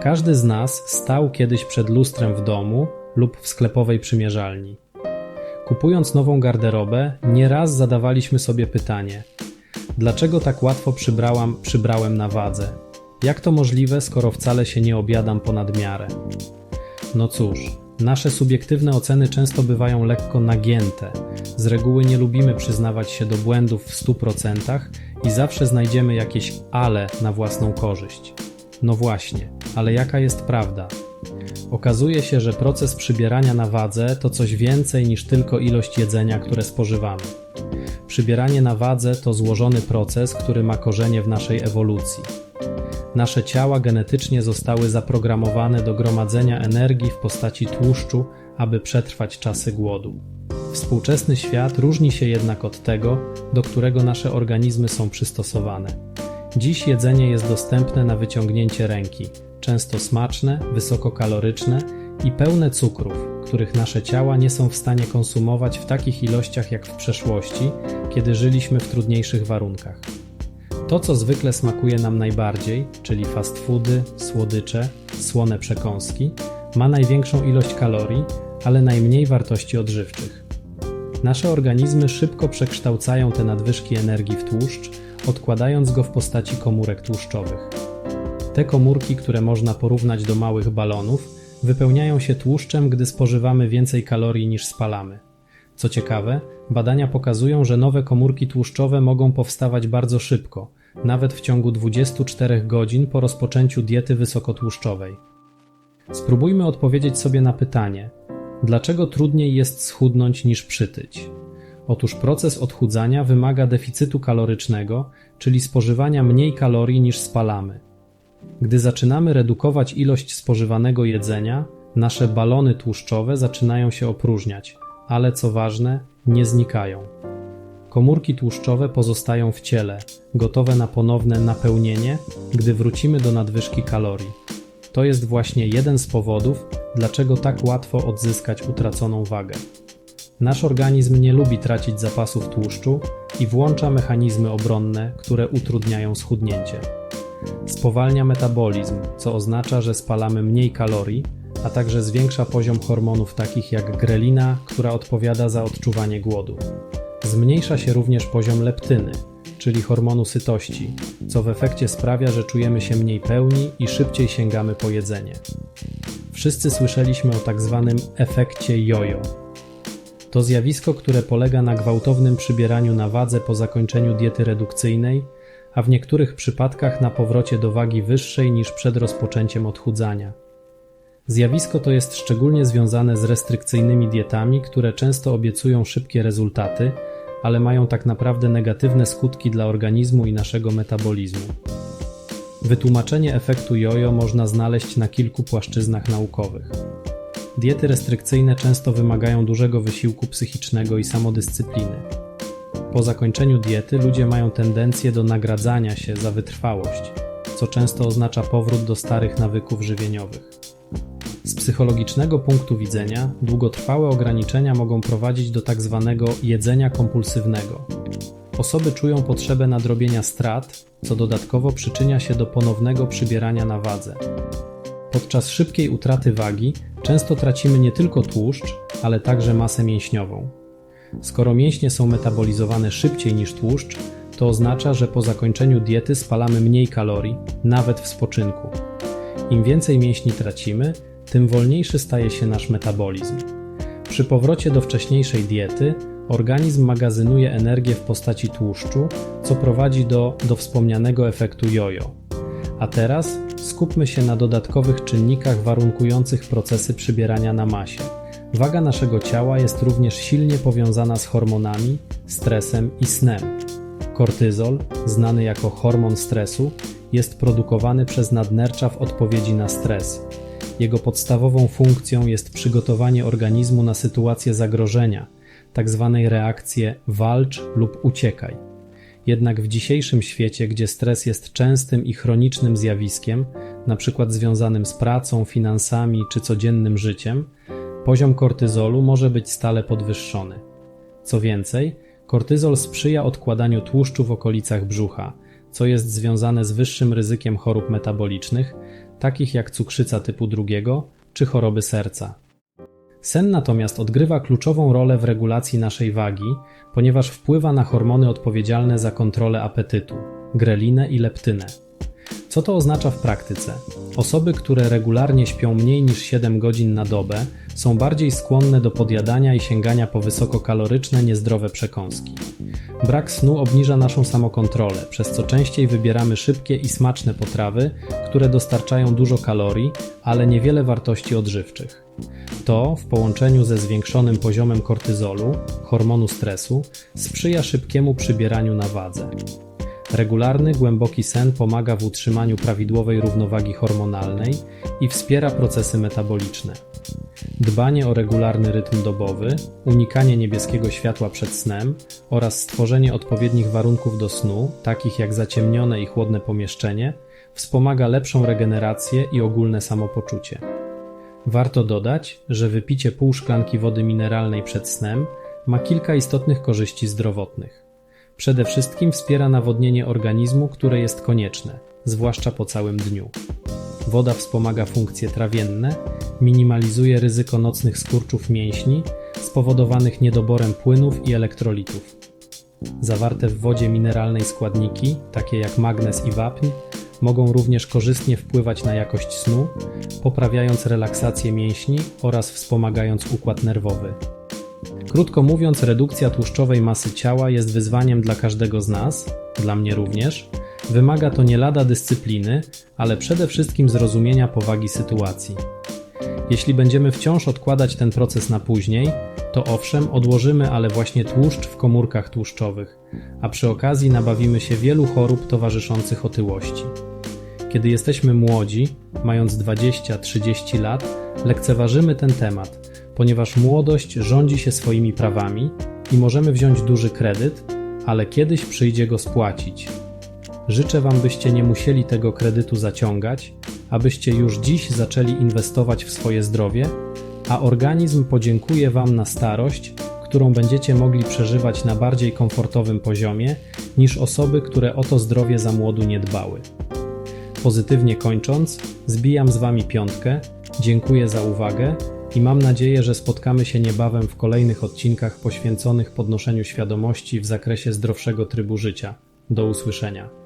Każdy z nas stał kiedyś przed lustrem w domu lub w sklepowej przymierzalni. Kupując nową garderobę, nieraz zadawaliśmy sobie pytanie: dlaczego tak łatwo przybrałam, przybrałem na wadze? Jak to możliwe, skoro wcale się nie obiadam ponad miarę? No cóż, nasze subiektywne oceny często bywają lekko nagięte. Z reguły nie lubimy przyznawać się do błędów w 100% i zawsze znajdziemy jakieś ale na własną korzyść. No właśnie, ale jaka jest prawda? Okazuje się, że proces przybierania na wadze to coś więcej niż tylko ilość jedzenia, które spożywamy. Przybieranie na wadze to złożony proces, który ma korzenie w naszej ewolucji. Nasze ciała genetycznie zostały zaprogramowane do gromadzenia energii w postaci tłuszczu, aby przetrwać czasy głodu. Współczesny świat różni się jednak od tego, do którego nasze organizmy są przystosowane. Dziś jedzenie jest dostępne na wyciągnięcie ręki, często smaczne, wysokokaloryczne i pełne cukrów, których nasze ciała nie są w stanie konsumować w takich ilościach jak w przeszłości, kiedy żyliśmy w trudniejszych warunkach. To, co zwykle smakuje nam najbardziej, czyli fast foody, słodycze, słone przekąski, ma największą ilość kalorii, ale najmniej wartości odżywczych. Nasze organizmy szybko przekształcają te nadwyżki energii w tłuszcz, odkładając go w postaci komórek tłuszczowych. Te komórki, które można porównać do małych balonów, wypełniają się tłuszczem, gdy spożywamy więcej kalorii niż spalamy. Co ciekawe, badania pokazują, że nowe komórki tłuszczowe mogą powstawać bardzo szybko, nawet w ciągu 24 godzin po rozpoczęciu diety wysokotłuszczowej. Spróbujmy odpowiedzieć sobie na pytanie: dlaczego trudniej jest schudnąć niż przytyć? Otóż proces odchudzania wymaga deficytu kalorycznego, czyli spożywania mniej kalorii niż spalamy. Gdy zaczynamy redukować ilość spożywanego jedzenia, nasze balony tłuszczowe zaczynają się opróżniać, ale co ważne, nie znikają. Komórki tłuszczowe pozostają w ciele, gotowe na ponowne napełnienie, gdy wrócimy do nadwyżki kalorii. To jest właśnie jeden z powodów, dlaczego tak łatwo odzyskać utraconą wagę. Nasz organizm nie lubi tracić zapasów tłuszczu i włącza mechanizmy obronne, które utrudniają schudnięcie. Spowalnia metabolizm, co oznacza, że spalamy mniej kalorii, a także zwiększa poziom hormonów takich jak grelina, która odpowiada za odczuwanie głodu. Zmniejsza się również poziom leptyny, czyli hormonu sytości, co w efekcie sprawia, że czujemy się mniej pełni i szybciej sięgamy po jedzenie. Wszyscy słyszeliśmy o tak zwanym efekcie jojo. To zjawisko, które polega na gwałtownym przybieraniu na wadze po zakończeniu diety redukcyjnej, a w niektórych przypadkach na powrocie do wagi wyższej niż przed rozpoczęciem odchudzania. Zjawisko to jest szczególnie związane z restrykcyjnymi dietami, które często obiecują szybkie rezultaty, ale mają tak naprawdę negatywne skutki dla organizmu i naszego metabolizmu. Wytłumaczenie efektu jojo można znaleźć na kilku płaszczyznach naukowych. Diety restrykcyjne często wymagają dużego wysiłku psychicznego i samodyscypliny. Po zakończeniu diety ludzie mają tendencję do nagradzania się za wytrwałość, co często oznacza powrót do starych nawyków żywieniowych. Z psychologicznego punktu widzenia, długotrwałe ograniczenia mogą prowadzić do tak zwanego jedzenia kompulsywnego. Osoby czują potrzebę nadrobienia strat, co dodatkowo przyczynia się do ponownego przybierania na wadze. Podczas szybkiej utraty wagi często tracimy nie tylko tłuszcz, ale także masę mięśniową. Skoro mięśnie są metabolizowane szybciej niż tłuszcz, to oznacza, że po zakończeniu diety spalamy mniej kalorii, nawet w spoczynku. Im więcej mięśni tracimy, tym wolniejszy staje się nasz metabolizm. Przy powrocie do wcześniejszej diety organizm magazynuje energię w postaci tłuszczu, co prowadzi do, do wspomnianego efektu jojo. A teraz skupmy się na dodatkowych czynnikach warunkujących procesy przybierania na masie. Waga naszego ciała jest również silnie powiązana z hormonami, stresem i snem. Kortyzol, znany jako hormon stresu, jest produkowany przez nadnercza w odpowiedzi na stres. Jego podstawową funkcją jest przygotowanie organizmu na sytuację zagrożenia, tzw. Tak reakcję walcz lub uciekaj. Jednak w dzisiejszym świecie, gdzie stres jest częstym i chronicznym zjawiskiem, np. związanym z pracą, finansami czy codziennym życiem, poziom kortyzolu może być stale podwyższony. Co więcej, kortyzol sprzyja odkładaniu tłuszczu w okolicach brzucha, co jest związane z wyższym ryzykiem chorób metabolicznych, takich jak cukrzyca typu drugiego czy choroby serca. Sen natomiast odgrywa kluczową rolę w regulacji naszej wagi, ponieważ wpływa na hormony odpowiedzialne za kontrolę apetytu grelinę i leptynę. Co to oznacza w praktyce? Osoby, które regularnie śpią mniej niż 7 godzin na dobę, są bardziej skłonne do podjadania i sięgania po wysokokaloryczne, niezdrowe przekąski. Brak snu obniża naszą samokontrolę, przez co częściej wybieramy szybkie i smaczne potrawy, które dostarczają dużo kalorii, ale niewiele wartości odżywczych. To, w połączeniu ze zwiększonym poziomem kortyzolu, hormonu stresu, sprzyja szybkiemu przybieraniu na wadze. Regularny, głęboki sen pomaga w utrzymaniu prawidłowej równowagi hormonalnej i wspiera procesy metaboliczne. Dbanie o regularny rytm dobowy, unikanie niebieskiego światła przed snem oraz stworzenie odpowiednich warunków do snu, takich jak zaciemnione i chłodne pomieszczenie, wspomaga lepszą regenerację i ogólne samopoczucie. Warto dodać, że wypicie pół szklanki wody mineralnej przed snem ma kilka istotnych korzyści zdrowotnych. Przede wszystkim wspiera nawodnienie organizmu, które jest konieczne, zwłaszcza po całym dniu. Woda wspomaga funkcje trawienne, minimalizuje ryzyko nocnych skurczów mięśni spowodowanych niedoborem płynów i elektrolitów. Zawarte w wodzie mineralnej składniki, takie jak magnez i wapń, mogą również korzystnie wpływać na jakość snu, poprawiając relaksację mięśni oraz wspomagając układ nerwowy. Krótko mówiąc, redukcja tłuszczowej masy ciała jest wyzwaniem dla każdego z nas, dla mnie również. Wymaga to nie lada dyscypliny, ale przede wszystkim zrozumienia powagi sytuacji. Jeśli będziemy wciąż odkładać ten proces na później, to owszem, odłożymy, ale właśnie tłuszcz w komórkach tłuszczowych, a przy okazji nabawimy się wielu chorób towarzyszących otyłości. Kiedy jesteśmy młodzi, mając 20-30 lat, lekceważymy ten temat, ponieważ młodość rządzi się swoimi prawami i możemy wziąć duży kredyt, ale kiedyś przyjdzie go spłacić. Życzę Wam, byście nie musieli tego kredytu zaciągać, abyście już dziś zaczęli inwestować w swoje zdrowie, a organizm podziękuje Wam na starość, którą będziecie mogli przeżywać na bardziej komfortowym poziomie niż osoby, które o to zdrowie za młodu nie dbały. Pozytywnie kończąc, zbijam z Wami piątkę, dziękuję za uwagę i mam nadzieję, że spotkamy się niebawem w kolejnych odcinkach poświęconych podnoszeniu świadomości w zakresie zdrowszego trybu życia. Do usłyszenia.